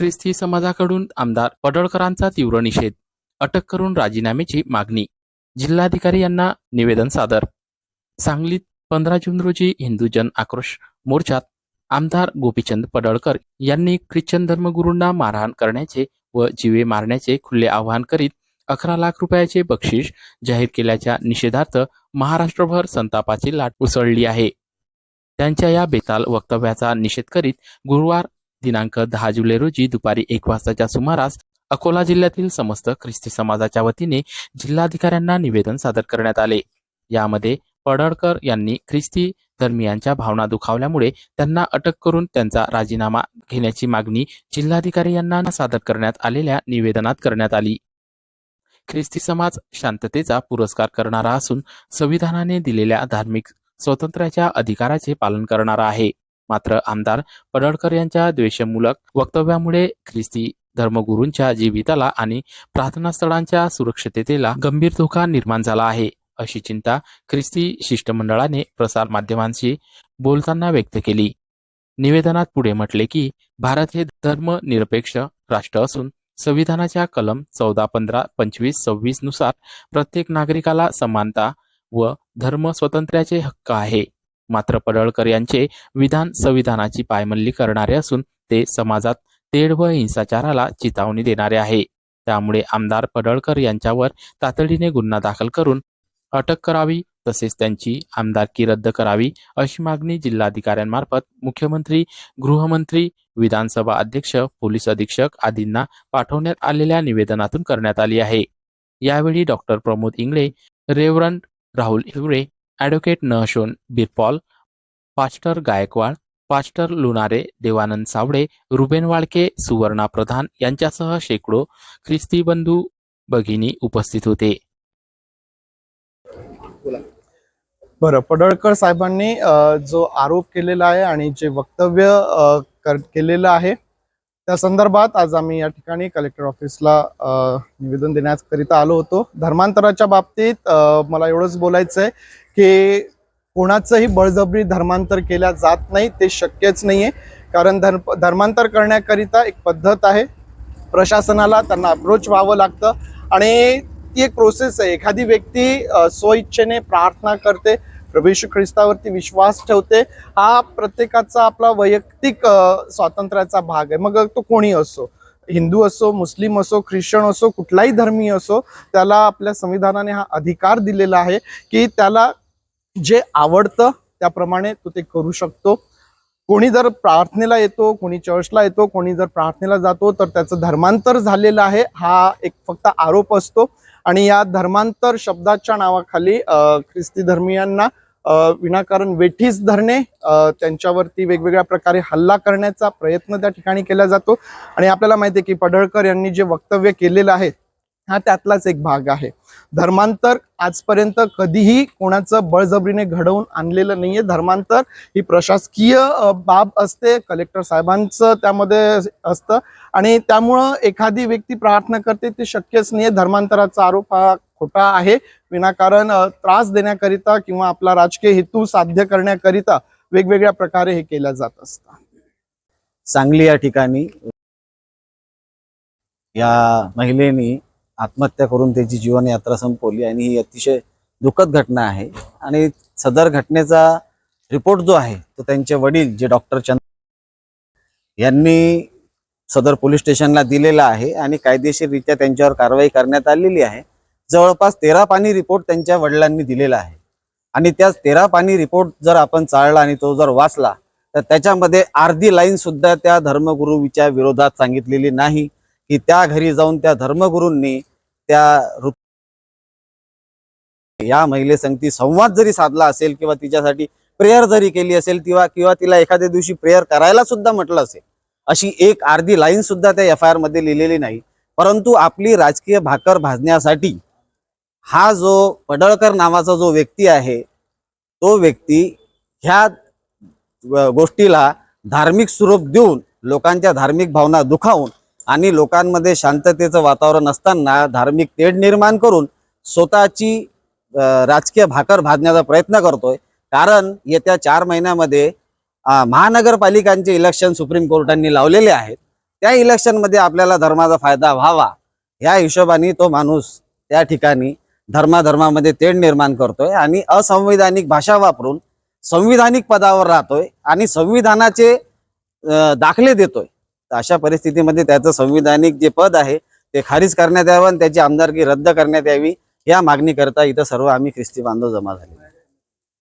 ख्रिस्ती समाजाकडून आमदार पडळकरांचा तीव्र निषेध. अटक करून राजीनाम्याची मागणी. जिल्हाधिकारी यांना निवेदन सादर. सांगलीत पंधरा जून रोजी हिंदू जन आक्रोश मोर्चात आमदार गोपीचंद पडळकर यांनी ख्रिश्चन धर्मगुरूंना मारहाण करण्याचे व जीवे मारण्याचे खुले आवाहन करीत अकरा लाख रुपयाचे बक्षीस जाहीर केल्याच्या निषेधार्थ महाराष्ट्रभर संतापाची लाट उसळली आहे. त्यांच्या या बेताल वक्तव्याचा निषेध करीत गुरुवार दिनांक दहा जुलै रोजी दुपारी एक वाजताच्या सुमारास अकोला जिल्ह्यातील समस्त ख्रिस्ती समाजाच्या वतीने जिल्हाधिकाऱ्यांना निवेदन सादर करण्यात आले. यामध्ये पडळकर यांनी ख्रिस्ती धर्मियांच्या भावना दुखावल्यामुळे त्यांना अटक करून त्यांचा राजीनामा घेण्याची मागणी जिल्हाधिकारी यांना सादर करण्यात आलेल्या निवेदनात करण्यात आली. ख्रिस्ती समाज शांततेचा पुरस्कार करणारा असून संविधानाने दिलेल्या धार्मिक स्वातंत्र्याच्या अधिकाराचे पालन करणारा आहे. मात्र आमदार पडळकर यांच्या द्वेषमूलक वक्तव्यामुळे ख्रिस्ती धर्मगुरूंच्या जीविताला आणि प्रार्थनास्थळांच्या सुरक्षिततेला गंभीर धोका निर्माण झाला आहे अशी चिंता ख्रिस्ती शिष्टमंडळाने प्रसार माध्यमांशी बोलताना व्यक्त केली. निवेदनात पुढे म्हटले की भारत हे धर्मनिरपेक्ष राष्ट्र असून संविधानाच्या कलम चौदा पंधरा पंचवीस सव्वीसनुसार प्रत्येक नागरिकाला समानता व धर्म स्वातंत्र्याचे हक्क आहे. मात्र पडळकर यांचे विधान संविधानाची पायमल्ली करणारे असून ते समाजात तेढ व हिंसाचाराला चितावणी देणारे आहे. त्यामुळे आमदार पडळकर यांच्यावर तातडीने गुन्हा दाखल करून अटक करावी तसेच त्यांची आमदारकी रद्द करावी अशी मागणी जिल्हाधिकाऱ्यांमार्फत मुख्यमंत्री गृहमंत्री विधानसभा अध्यक्ष पोलीस अधीक्षक आदींना पाठवण्यात आलेल्या निवेदनातून करण्यात आली आहे. यावेळी doctor Pramod Ingale reverend Rahul Ingale advocate Nahshon Birpaul pastor Gaikwad pastor Lunare Devanand Sawade Ruben Walke Suvarna Pradhan यांच्यासह शेकडो ख्रिस्ती बंधू भगिनी उपस्थित होते. बरं पडळकर साहेबांनी जो आरोप केलेला आहे आणि जे वक्तव्य कर- केलेलं आहे त्या संदर्भात आज आम्ही या ठिकाणी कलेक्टर ऑफिसला निवेदन देण्याकरिता आलो होतो. धर्मांतराच्या बाबतीत मला एवढंच बोलायचं आहे की कोणाचंही बळजबरी धर्मांतर केल्या जात नाही ते शक्यच नाही आहे कारण धर्म धर्मांतर करण्याकरिता एक पद्धत आहे. प्रशासनाला त्यांना अप्रोच व्हावं लागतं आणि ती एक प्रोसेस आहे. एखादी व्यक्ती स्वइच्छेने प्रार्थना करते प्रभू ख्रिस्तावरती विश्वास ठेवते हा प्रत्येकाचा आपला वैयक्तिक स्वातंत्र्याचा भाग आहे. मग तो कोणी असो? हिंदू असो मुस्लिम असो ख्रिश्चन असो कुठलाही धर्मीय असो त्याला आपल्या संविधानाने हा अधिकार दिलेला आहे की त्याला जे आवडतं त्याप्रमाणे तो ते करू शकतो. कोणी जर प्रार्थनेला येतो कोणी चर्चला येतो कोणी जर प्रार्थनेला जातो तर त्याचं धर्मांतर झालेलं आहे. हा एक फक्त आरोप असतो. आणि या धर्मांतर शब्दाच्या नावाखाली ख्रिस्ती धर्मियांना विनाकारण वेठीस धरणे त्यांच्यावरती वेगवेगळ्या प्रकारे हल्ला करण्याचा प्रयत्न त्या ठिकाणी केला जातो. आणि आपल्याला माहिती आहे की पडळकर यांनी जे वक्तव्य केलेलं आहे हा त्यातलाच एक भाग आहे. धर्मांतर आजपर्यंत कधीही कोणाचं बळजबरीने घडवून आणलेलं नाहीये. धर्मांतर ही प्रशासकीय बाब असते. कलेक्टर साहेबांचं त्यामध्ये असतं. आणि त्यामुळं एखादी व्यक्ती प्रार्थना करते ते शक्यच नाहीये. धर्मांतराचा आरोप हा खोटा आहे. विनाकारण त्रास देण्याकरिता किंवा आपला राजकीय हेतू साध्य करण्याकरिता वेगवेगळ्या प्रकारे हे केलं जात असतं सांगली या ठिकाणी या महिलेनी आत्महत्या करून त्याची जीवनयात्रा संपवली आणि ही अतिशय दुःखद घटना आहे. आणि सदर घटनेचा रिपोर्ट जो आहे तो त्यांचे वडील जे डॉक्टर चंद यांनी सदर पोलीस स्टेशनला दिलेला आहे आणि कायदेशीररित्या त्यांच्यावर कारवाई करण्यात आलेली आहे. जवळपास तेरा पाणी रिपोर्ट त्यांच्या वडिलांनी दिलेला आहे. आणि त्या तेरा पाणी रिपोर्ट जर आपण चाळला आणि तो जर वाचला तर त्याच्यामध्ये अर्धी लाईन सुद्धा त्या धर्मगुरूच्या विरोधात सांगितलेली नाही की त्या घरी जाऊन त्या धर्मगुरूंनी त्या वृ- या महिलेसंगती संवाद जरी साधला असेल किंवा तिच्यासाठी प्रेयर जरी केली असेल किंवा किंवा तिला एखाद्या दिवशी प्रेयर करायला सुद्धा म्हटलं असेल अशी एक अर्धी लाईन सुद्धा त्या एफ आय आरमध्ये लिहिलेली नाही. परंतु आपली राजकीय भाकर भाजण्यासाठी हा जो पडळकर नावाचा जो व्यक्ती आहे तो व्यक्ती ह्या गोष्टीला धार्मिक स्वरूप देऊन लोकांच्या धार्मिक भावना दुखावून आणि लोकांमध्ये शांततेचं वातावरण असताना धार्मिक तेढ निर्माण करून स्वतःची राजकीय भाकर भाजण्याचा प्रयत्न करतोय. कारण येत्या चार महिन्यामध्ये महानगरपालिकांचे इलेक्शन सुप्रीम कोर्टांनी लावलेले आहेत. त्या इलेक्शनमध्ये आपल्याला धर्माचा फायदा व्हावा ह्या हिशोबाने तो माणूस त्या ठिकाणी धर्माधर्मामध्ये तेढ निर्माण करतोय आणि असंविधानिक भाषा वापरून संविधानिक पदावर राहतोय आणि संविधानाचे दाखले देतोय. तर अशा परिस्थितीमध्ये त्याचं संविधानिक जे पद आहे ते खारिज करण्यात यावं आणि त्याची आमदारकी रद्द करण्यात यावी या मागणीकरता इथं सर्व आम्ही ख्रिस्ती बांधव जमा झाले